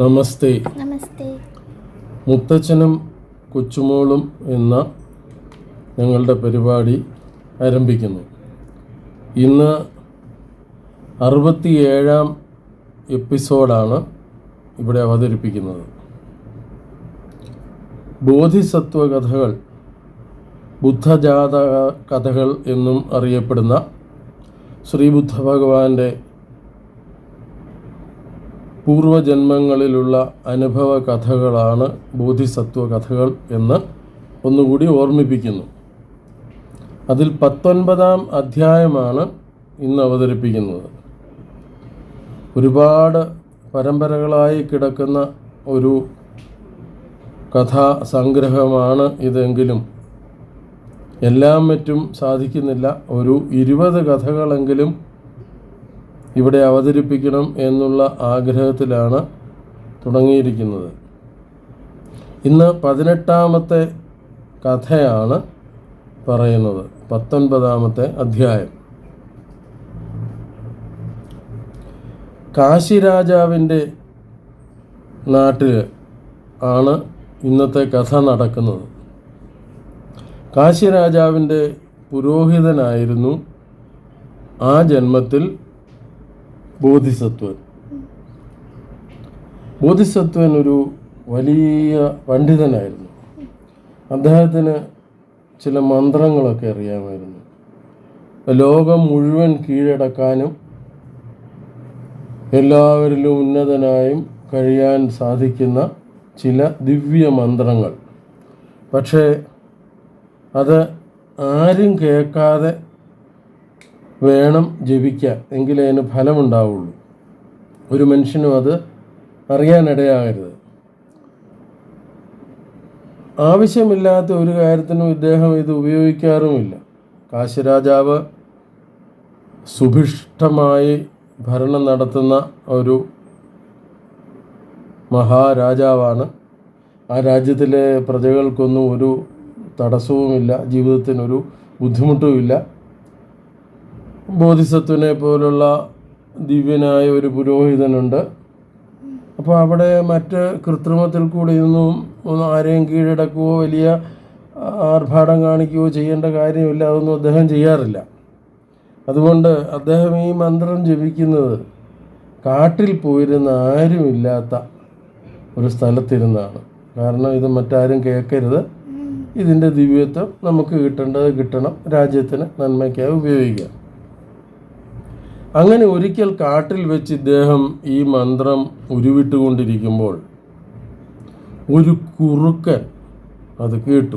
നമസ്തേ. നമസ്തേ. മുത്തച്ഛനും കൊച്ചുമോളും എന്ന ഞങ്ങളുടെ പരിപാടി ആരംഭിക്കുന്നു. ഇന്ന് അറുപത്തിയേഴാം എപ്പിസോഡാണ് ഇവിടെ അവതരിപ്പിക്കുന്നത്. ബോധിസത്വ കഥകൾ ബുദ്ധജാതക കഥകൾ എന്നും അറിയപ്പെടുന്ന ശ്രീബുദ്ധ ഭഗവാന്റെ പൂർവജന്മങ്ങളിലുള്ള അനുഭവ കഥകളാണ് ബോധിസത്വ കഥകൾ എന്ന് ഒന്നുകൂടി ഓർമ്മിപ്പിക്കുന്നു. അതിൽ പത്തൊൻപതാം അധ്യായമാണ് ഇന്ന് അവതരിപ്പിക്കുന്നത്. ഒരുപാട് പരമ്പരകളായി കിടക്കുന്ന ഒരു കഥാസംഗ്രഹമാണ് ഇതെങ്കിലും. എല്ലാം മറ്റും സാധിക്കുന്നില്ല. ഒരു ഇരുപത് കഥകളെങ്കിലും ഇവിടെ അവതരിപ്പിക്കണം എന്നുള്ള ആഗ്രഹത്തിലാണ് തുടങ്ങിയിരിക്കുന്നത്. ഇന്ന് പതിനെട്ടാമത്തെ കഥയാണ് പറയുന്നത്. പത്തൊൻപതാമത്തെ അധ്യായം. കാശി രാജാവിന്റെ നാട്ടിൽ ആണ് ഇന്നത്തെ കഥ നടക്കുന്നത്. കാശി രാജാവിന്റെ പുരോഹിതനായിരുന്നു ആ ജന്മത്തിൽ ബോധിസത്വൻ. ബോധിസത്വൻ ഒരു വലിയ പണ്ഡിതനായിരുന്നു. അദ്ദേഹത്തിന് ചില മന്ത്രങ്ങളൊക്കെ അറിയാമായിരുന്നു. ലോകം മുഴുവൻ കീഴടക്കാനും എല്ലാവരിലും ഉന്നതനായും കഴിയാൻ സാധിക്കുന്ന ചില ദിവ്യ മന്ത്രങ്ങൾ. പക്ഷേ അത് ആരും കേൾക്കാതെ വേണം ജപിക്കാൻ എങ്കിലേ അതിന് ഫലമുണ്ടാവുള്ളൂ. ഒരു മനുഷ്യനും അത് അറിയാനിടയാകരുത്. ആവശ്യമില്ലാത്ത ഒരു കാര്യത്തിനും ഇദ്ദേഹം ഇത് ഉപയോഗിക്കാറുമില്ല. കാശിരാജാവ് സുഭിഷ്ടമായി ഭരണം നടത്തുന്ന ഒരു മഹാരാജാവാണ്. ആ രാജ്യത്തിലെ പ്രജകൾക്കൊന്നും ഒരു തടസ്സവുമില്ല ജീവിതത്തിനൊരു ബുദ്ധിമുട്ടുമില്ല. ബോധിസത്വനെ പോലുള്ള ദിവ്യനായ ഒരു പുരോഹിതനുണ്ട്. അപ്പോൾ അവിടെ മറ്റ് കൃത്രിമത്തിൽ കൂടി ഒന്നും ഒന്നും ആരെയും കീഴടക്കുകയോ വലിയ ആർഭാടം കാണിക്കുകയോ ചെയ്യേണ്ട കാര്യമില്ല അതൊന്നും അദ്ദേഹം ചെയ്യാറില്ല. അതുകൊണ്ട് അദ്ദേഹം ഈ മന്ത്രം ജപിക്കുന്നത് കാട്ടിൽ പോയിരുന്ന ആരുമില്ലാത്ത ഒരു സ്ഥലത്തിരുന്നാണ്. കാരണം ഇത് മറ്റാരും കേൾക്കരുത്. ഇതിന്റെ ദിവ്യത്വം നമുക്ക് കിട്ടേണ്ടത് കിട്ടണം. രാജ്യത്തിന് നന്മയ്ക്കായി ഉപയോഗിക്കാം. അങ്ങനെ ഒരിക്കൽ കാട്ടിൽ വെച്ച് ഇദ്ദേഹം ഈ മന്ത്രം ഉരുവിട്ടുകൊണ്ടിരിക്കുമ്പോൾ ഒരു കുറുക്കൻ അത് കേട്ടു.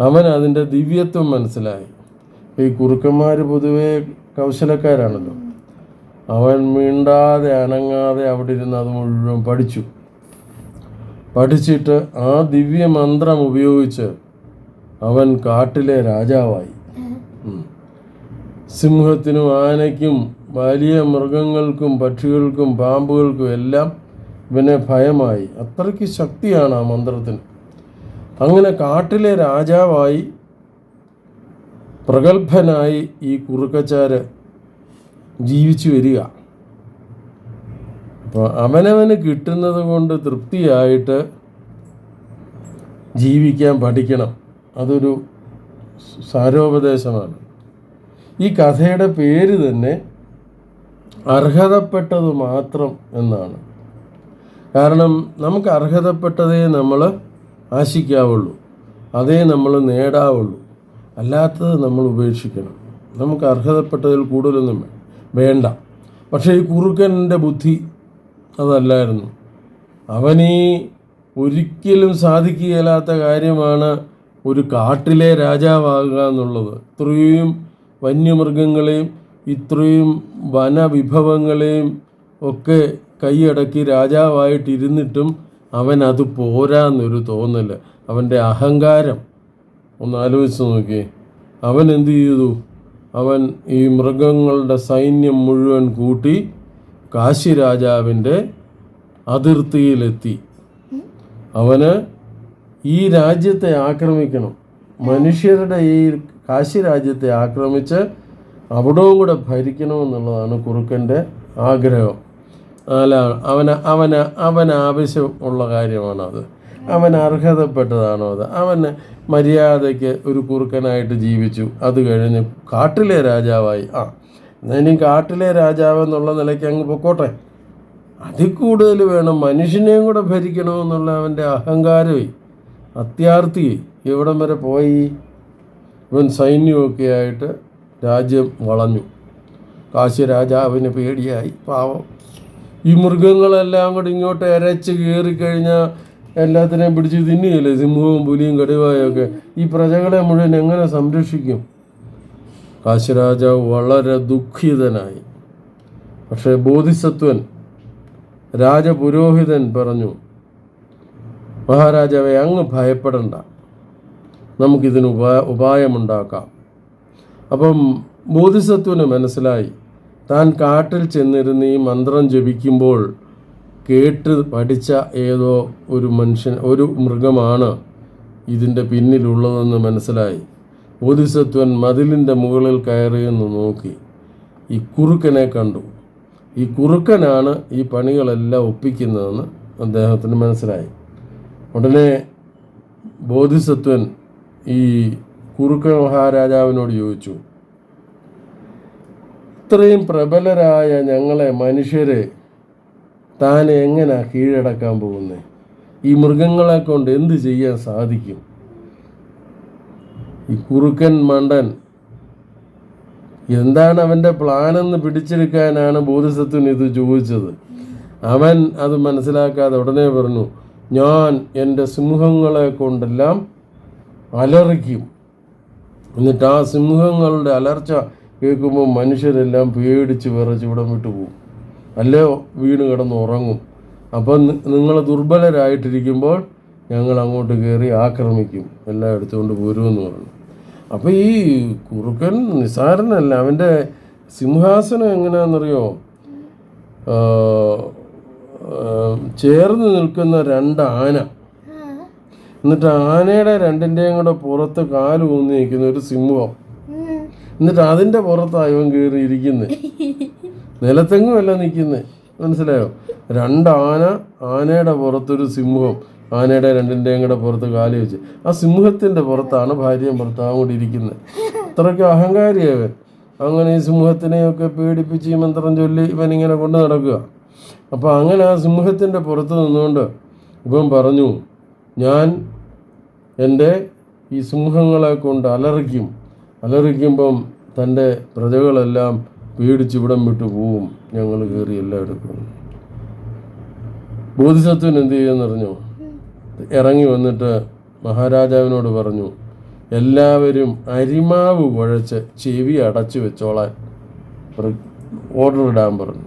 അവൻ അതിന്റെ ദിവ്യത്വം മനസ്സിലായി. ഈ കുറുക്കന്മാർ പൊതുവേ കൗശലക്കാരാണല്ലോ. അവൻ മിണ്ടാതെ അനങ്ങാതെ അവിടെ ഇരുന്ന് അത് മുഴുവൻ പഠിച്ചു. പഠിച്ചിട്ട് ആ ദിവ്യ മന്ത്രം ഉപയോഗിച്ച് അവൻ കാട്ടിലെ രാജാവായി. സിംഹത്തിനും ആനയ്ക്കും വലിയ മൃഗങ്ങൾക്കും പക്ഷികൾക്കും പാമ്പുകൾക്കും എല്ലാം ഇവനെ ഭയമായി. അത്രയ്ക്ക് ശക്തിയാണ് ആ മന്ത്രത്തിന്. അങ്ങനെ കാട്ടിലെ രാജാവായി പ്രഗത്ഭനായി ഈ കുറുക്കച്ചാര് ജീവിച്ചു വരിക. അപ്പോൾ അവനവന് കിട്ടുന്നത് കൊണ്ട് തൃപ്തിയായിട്ട് ജീവിക്കാൻ പഠിക്കണം. അതൊരു സാരോപദേശമാണ്. ഈ കഥയുടെ പേര് തന്നെ അർഹതപ്പെട്ടത് മാത്രം എന്നാണ്. കാരണം നമുക്ക് അർഹതപ്പെട്ടതേ നമ്മൾ ആശിക്കാവുള്ളൂ. അതേ നമ്മൾ നേടാവുള്ളൂ. അല്ലാത്തത് നമ്മൾ ഉപേക്ഷിക്കണം. നമുക്ക് അർഹതപ്പെട്ടതിൽ കൂടുതലൊന്നും വേണ്ട. പക്ഷേ ഈ കുറുക്കന്റെ ബുദ്ധി അതല്ലായിരുന്നു. അവനീ ഒരിക്കലും സാധിക്കുകയില്ലാത്ത കാര്യമാണ് ഒരു കാട്ടിലെ രാജാവാകുക എന്നുള്ളത്. ഇത്രയും വന്യമൃഗങ്ങളെയും ഇത്രയും വനവിഭവങ്ങളെയും ഒക്കെ കൈയടക്കി രാജാവായിട്ടിരുന്നിട്ടും അവൻ അത് പോരാന്നൊരു തോന്നൽ അവന്റെ അഹങ്കാരം. ഒന്ന് ആലോചിച്ച് നോക്കിയേ. അവൻ എന്ത് ചെയ്തു? അവൻ ഈ മൃഗങ്ങളുടെ സൈന്യം മുഴുവൻ കൂട്ടി കാശി രാജാവിന്റെ അതിർത്തിയിലെത്തി. അവന് ഈ രാജ്യത്തെ ആക്രമിക്കണം. മനുഷ്യരുടെ ഈ കാശി രാജ്യത്തെ ആക്രമിച്ച് അവിടവും കൂടെ ഭരിക്കണമെന്നുള്ളതാണ് കുറുക്കന്റെ ആഗ്രഹം. അല്ല അവന് അവന് അവന് ആവശ്യമുള്ള കാര്യമാണത്. അവൻ അർഹതപ്പെട്ടതാണോ അത്? അവന് മര്യാദയ്ക്ക് ഒരു കുറുക്കനായിട്ട് ജീവിച്ചു. അത് കഴിഞ്ഞ് കാട്ടിലെ രാജാവായി. ആ ഇനി കാട്ടിലെ രാജാവ് എന്നുള്ള നിലയ്ക്ക് അങ്ങ് പൊക്കോട്ടെ. അതിൽ കൂടുതൽ വേണം മനുഷ്യനെയും കൂടെ ഭരിക്കണമെന്നുള്ള അവന്റെ അഹങ്കാരമേ അത്യാർത്ഥി എവിടം വരെ പോയി? ഇവൻ സൈന്യമൊക്കെ ആയിട്ട് രാജ്യം വളഞ്ഞു. കാശി രാജാവിന് പേടിയായി. പാവം. ഈ മൃഗങ്ങളെല്ലാം കൂടി ഇങ്ങോട്ട് ഇരച്ച് കയറിക്കഴിഞ്ഞാൽ എല്ലാത്തിനെയും പിടിച്ച് തിന്നുകയില്ലേ? സിംഹവും പുലിയും കടുവായൊക്കെ ഈ പ്രജകളെ മുഴുവൻ എങ്ങനെ സംരക്ഷിക്കും? കാശിരാജാവ് വളരെ ദുഃഖിതനായി. പക്ഷേ ബോധിസത്വൻ രാജപുരോഹിതൻ പറഞ്ഞു മഹാരാജാവെ അങ്ങ് ഭയപ്പെടണ്ട. നമുക്കിതിന് ഉപാ ഉപായമുണ്ടാക്കാം. അപ്പം ബോധിസത്വന് മനസ്സിലായി. താൻ കാട്ടിൽ ചെന്നിരുന്ന് ഈ മന്ത്രം ജപിക്കുമ്പോൾ കേട്ട് പഠിച്ച ഏതോ ഒരു മനുഷ്യൻ ഒരു മൃഗമാണ് ഇതിന്റെ പിന്നിലുള്ളതെന്ന് മനസ്സിലായി. ബോധിസത്വൻ മതിലിന്റെ മുകളിൽ കയറിയെന്ന് നോക്കി. ഈ കുറുക്കനെ കണ്ടു. ഈ കുറുക്കനാണ് ഈ പണികളെല്ലാം ഒപ്പിക്കുന്നതെന്ന് അദ്ദേഹത്തിന് മനസ്സിലായി. ഉടനെ ബോധിസത്വൻ ഈ കുറുക്ക മഹാരാജാവിനോട് ചോദിച്ചു ഇത്രയും പ്രബലരായ ഞങ്ങളെ മനുഷ്യരെ താൻ എങ്ങനെ കീഴടക്കാൻ പോകുന്നത് ഈ മൃഗങ്ങളെ കൊണ്ട് എന്ത് ചെയ്യാൻ സാധിക്കും? ഈ കുറുക്കൻ മണ്ടൻ എന്താണ് അവന്റെ പ്ലാനെന്ന് പിടിച്ചെടുക്കാനാണ് ബോധിസത്വൻ ഇത് ചോദിച്ചത്? അവൻ അത് മനസ്സിലാക്കാതെ ഉടനെ പറഞ്ഞു ഞാൻ എന്റെ സിംഹങ്ങളെ കൊണ്ടെല്ലാം അലറിക്കും. എന്നിട്ട് ആ സിംഹങ്ങളുടെ അലർച്ച കേൾക്കുമ്പോൾ മനുഷ്യരെല്ലാം പേടിച്ച് വിറച്ച് ഇവിടെ വിട്ടു പോകും. അല്ലേ? വീണ് കിടന്ന് ഉറങ്ങും. അപ്പം നിങ്ങൾ ദുർബലരായിട്ടിരിക്കുമ്പോൾ ഞങ്ങൾ അങ്ങോട്ട് കയറി ആക്രമിക്കും. എല്ലാം എടുത്തുകൊണ്ട് പോരുമെന്ന് പറഞ്ഞു. അപ്പോൾ ഈ കുറുക്കൻ നിസാരനല്ല. അവന്റെ സിംഹാസനം എങ്ങനെയാണെന്നറിയോ? ചേർന്ന് നിൽക്കുന്ന രണ്ട് ആന. എന്നിട്ട് ആനയുടെ രണ്ടിന്റെയും കൂടെ പുറത്ത് കാൽ ഊന്നി നിൽക്കുന്ന ഒരു സിംഹം. എന്നിട്ട് അതിന്റെ പുറത്താണ് ഇവൻ കയറി ഇരിക്കുന്നത് നിലത്തെങ്ങും അല്ല നിൽക്കുന്നത് മനസ്സിലായോ? രണ്ടാന ആന ആനയുടെ പുറത്തൊരു സിംഹം. ആനയുടെ രണ്ടിന്റെയും കൂടെ പുറത്ത് കാൽ വെച്ച്. ആ സിംഹത്തിന്റെ പുറത്താണ് ഭാര്യയും ഭർത്താവും കൂടി ഇരിക്കുന്നത് അത്രയ്ക്ക് അഹങ്കാരിയവൻ അങ്ങനെ ഈ സിംഹത്തിനെയൊക്കെ പേടിപ്പിച്ച് ഈ മന്ത്രം ചൊല്ലി ഇവൻ ഇങ്ങനെ കൊണ്ട് നടക്കുക. അപ്പോൾ അങ്ങനെ ആ സിംഹത്തിന്റെ പുറത്ത് നിന്നുകൊണ്ട് ഇവൻ പറഞ്ഞു ഞാൻ എന്റെ ഈ സിംഹങ്ങളെ കൊണ്ട് അലറിക്കും. അലറിക്കുമ്പം തന്റെ പ്രജകളെല്ലാം പേടിച്ച് ഇവിടം വിട്ടു പോവും. ഞങ്ങൾ കയറി എല്ലാം എടുക്കും. ബോധിസത്വൻ എന്ത് ചെയ്യുമെന്നറിഞ്ഞു ഇറങ്ങി വന്നിട്ട് മഹാരാജാവിനോട് പറഞ്ഞു എല്ലാവരും അരിമാവ് കുഴച്ച് ചെവി അടച്ചു വെച്ചോളാൻ ഓർഡർ ഇടാൻ പറഞ്ഞു.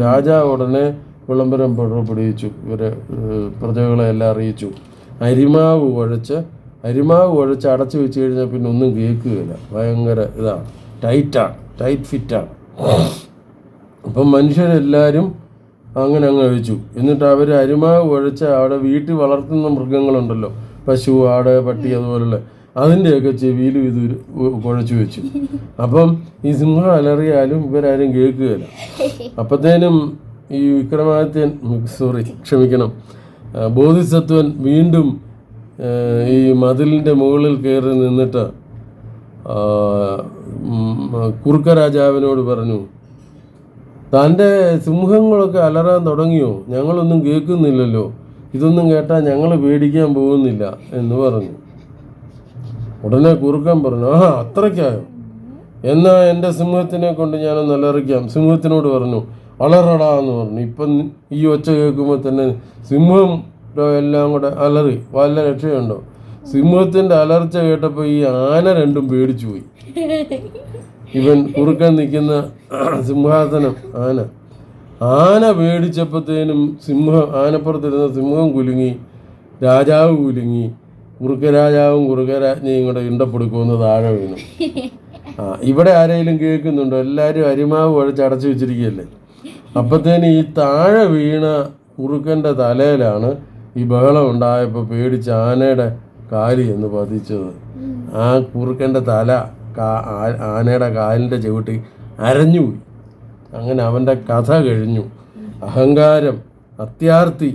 രാജാവ് ഉടനെ വിളംബരം പുറപ്പെടുവിച്ചു ഇവരെ ഏഹ്, പ്രജകളെ എല്ലാം അറിയിച്ചു. അരിമാവ് കുഴച്ച് അരിമാവ് കുഴച്ച് അടച്ചു വെച്ച് കഴിഞ്ഞാൽ പിന്നെ ഒന്നും കേൾക്കുകയില്ല. ഭയങ്കര ഇതാണ്. ടൈറ്റാണ്. ടൈറ്റ് ഫിറ്റാണ്. അപ്പം മനുഷ്യരെല്ലാവരും അങ്ങനെ അങ്ങ് കഴിച്ചു എന്നിട്ട് അവർ അരിമാവ് കുഴച്ച് അവിടെ വീട്ടിൽ വളർത്തുന്ന മൃഗങ്ങളുണ്ടല്ലോ. പശു ആട് പട്ടി അതുപോലുള്ള. അതിന്റെയൊക്കെ ചെവിയിലും ഇത് കുഴച്ച് വെച്ചു. അപ്പം ഈ സിംഹം അലറിയാലും ഇവരാരും കേൾക്കുകയില്ല. അപ്പത്തേനും ഈ വിക്രമാദിത്യൻ സോറി ക്ഷമിക്കണം. ബോധിസത്വൻ വീണ്ടും ഈ മതിലിന്റെ മുകളിൽ കയറി നിന്നിട്ട് കുറുക്ക രാജാവിനോട് പറഞ്ഞു തന്റെ സിംഹങ്ങളൊക്കെ അലറാൻ തുടങ്ങിയോ? ഞങ്ങളൊന്നും കേൾക്കുന്നില്ലല്ലോ. ഇതൊന്നും കേട്ടാൽ ഞങ്ങൾ പേടിക്കാൻ പോകുന്നില്ല എന്ന് പറഞ്ഞു. ഉടനെ കുറുക്കൻ പറഞ്ഞു ആ അത്രയ്ക്കായോ? എന്നാ എന്റെ സിംഹത്തിനെ കൊണ്ട് ഞാനൊന്ന് അലറിക്കാം. സിംഹത്തിനോട് പറഞ്ഞു അലറടാ എന്ന് പറഞ്ഞു. ഇപ്പം ഈ ഒച്ച കേൾക്കുമ്പോൾ തന്നെ സിംഹം എല്ലാം കൂടെ അലറി. വല്ല രക്ഷയുണ്ടോ? സിംഹത്തിന്റെ അലർച്ച കേട്ടപ്പോൾ ഈ ആന രണ്ടും പേടിച്ചു പോയി. ഇവൻ കുറുക്കൻ നിൽക്കുന്ന സിംഹാസനം ആന. ആന പേടിച്ചപ്പോഴത്തേനും സിംഹം ആനപ്പുറത്തിരുന്ന സിംഹം കുലുങ്ങി രാജാവ് കുലുങ്ങി. കുറുക്കരാജാവും കുറുക്കരാജ്ഞയും കൂടെ ഇണ്ടപ്പെടുക്കുമെന്ന് താഴെ വീണു. ആ ഇവിടെ ആരെങ്കിലും കേൾക്കുന്നുണ്ടോ? എല്ലാവരും അരിമാവ് കുഴച്ച് അടച്ചു വെച്ചിരിക്കുകയല്ലേ? അപ്പത്തേന് ഈ താഴെ വീണ കുറുക്കന്റെ തലയിലാണ് ഈ ബഹളം ഉണ്ടായപ്പോൾ പേടിച്ച് ആനയുടെ കാലി എന്ന് പതിച്ചത്. ആ കുറുക്കന്റെ തല ആനയുടെ കാലിന്റെ ചവിട്ടി അരഞ്ഞുപോയി അങ്ങനെ അവന്റെ കഥ കഴിഞ്ഞു. അഹങ്കാരം അത്യാർത്തി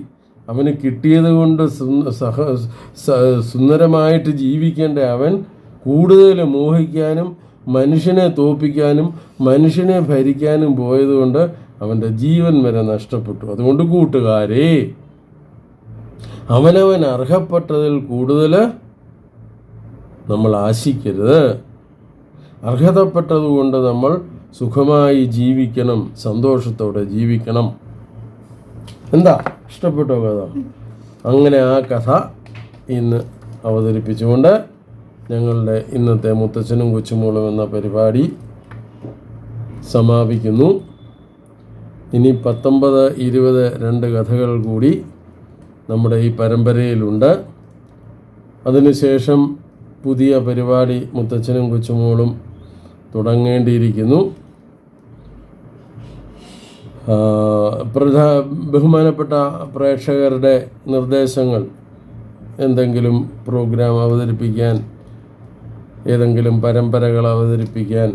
അവന് കിട്ടിയത് കൊണ്ട് സഹ സുന്ദരമായിട്ട് ജീവിക്കേണ്ട അവൻ കൂടുതൽ മോഹിക്കാനും മനുഷ്യനെ തോപ്പിക്കാനും മനുഷ്യനെ ഭരിക്കാനും പോയതുകൊണ്ട് അവന്റെ ജീവൻ വരെ നഷ്ടപ്പെട്ടു. അതുകൊണ്ട് കൂട്ടുകാരെ അവനവൻ അർഹപ്പെട്ടതിൽ കൂടുതൽ നമ്മൾ ആശിക്കരുത്. അർഹതപ്പെട്ടതുകൊണ്ട് നമ്മൾ സുഖമായി ജീവിക്കണം സന്തോഷത്തോടെ ജീവിക്കണം. എന്താ? ഇഷ്ടപ്പെട്ടോ കഥ? അങ്ങനെ ആ കഥ ഇന്ന് അവതരിപ്പിച്ചുകൊണ്ട് ഞങ്ങളുടെ ഇന്നത്തെ മുത്തച്ഛനും കൊച്ചുമോളും എന്ന പരിപാടി സമാപിക്കുന്നു. ഇനി പത്തൊമ്പത് ഇരുപത് രണ്ട് കഥകൾ കൂടി നമ്മുടെ ഈ പരമ്പരയിലുണ്ട്. അതിനുശേഷം പുതിയ പരിപാടി മുത്തച്ഛനും കൊച്ചുമോളും തുടങ്ങേണ്ടിയിരിക്കുന്നു. പ്രധാ ബഹുമാനപ്പെട്ട പ്രേക്ഷകരുടെ നിർദ്ദേശങ്ങൾ എന്തെങ്കിലും പ്രോഗ്രാം അവതരിപ്പിക്കാൻ ഏതെങ്കിലും പരമ്പരകൾ അവതരിപ്പിക്കാൻ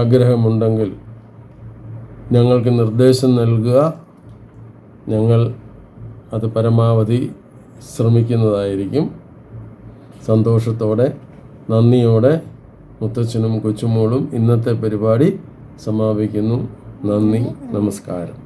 ആഗ്രഹമുണ്ടെങ്കിൽ ഞങ്ങൾക്ക് നിർദ്ദേശം നൽകുക. ഞങ്ങൾ അത് പരമാവധി ശ്രമിക്കുന്നതായിരിക്കും. സന്തോഷത്തോടെ നന്ദിയോടെ മുത്തച്ഛനും കൊച്ചുമോളും ഇന്നത്തെ പരിപാടി സമാപിക്കുന്നു. നന്ദി നമസ്കാരം.